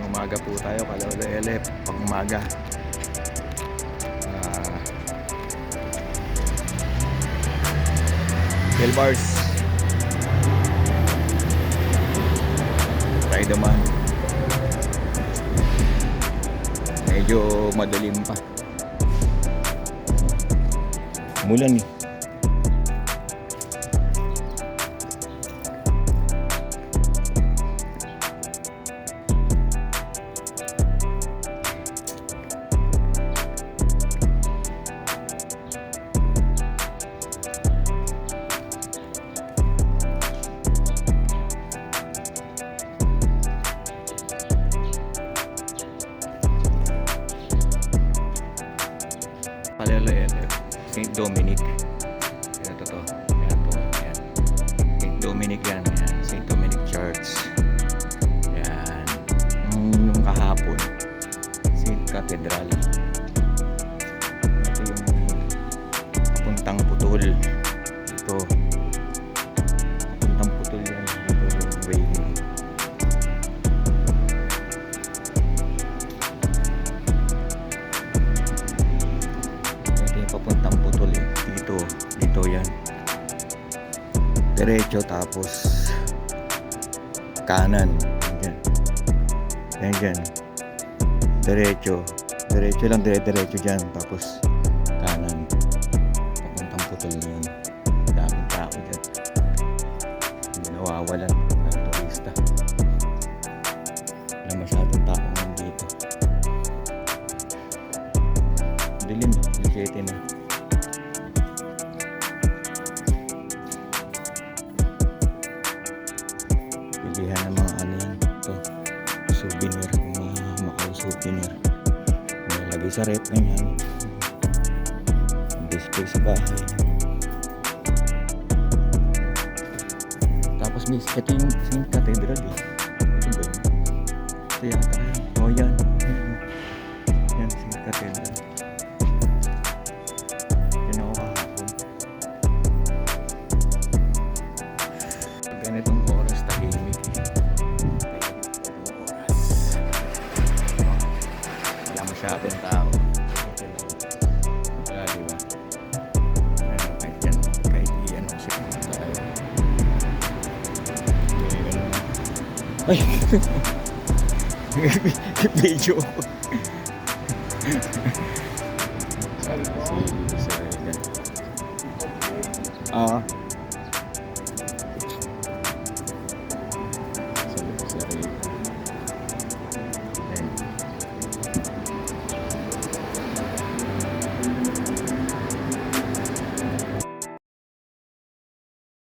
Pang umaga po tayo, Kalolo Elep. Pang umaga. Ah. Bell bars. Tayo naman. Medyo madilim pa. Mulan eh. St. Dominic. Ito to. Yan po. Yan. St. Dominic yan. yan. St. Dominic Church. Yan. Nung, nung kahapon. St. Cathedral. Diretso tapos kanan. Yan. Yan dyan. Diretso. Diretso lang, dire-diretso dyan. Tapos kanan. Papuntang putol na yun. Daming tao dyan. Hindi nawawalan ng turista. Wala masyadong tao ngayon dito. Dilim, alas 7 na. Pilihan ng mga ano yan. Ito, souvenir. Mga Macau souvenir. Nalagay sa rep, ganyan. Display sa bahay. Tapos miss, ito yung St. Cathedral eh. Ito ba yun? Ito yata yun. Oh yan. Yan, Wala masyadong tao. Okay lang. Wala, di ba? Kahit yan, kahit iyan ako siguro tayo. Ay! Video ko. Sabi ko si Sir Regan. Ah,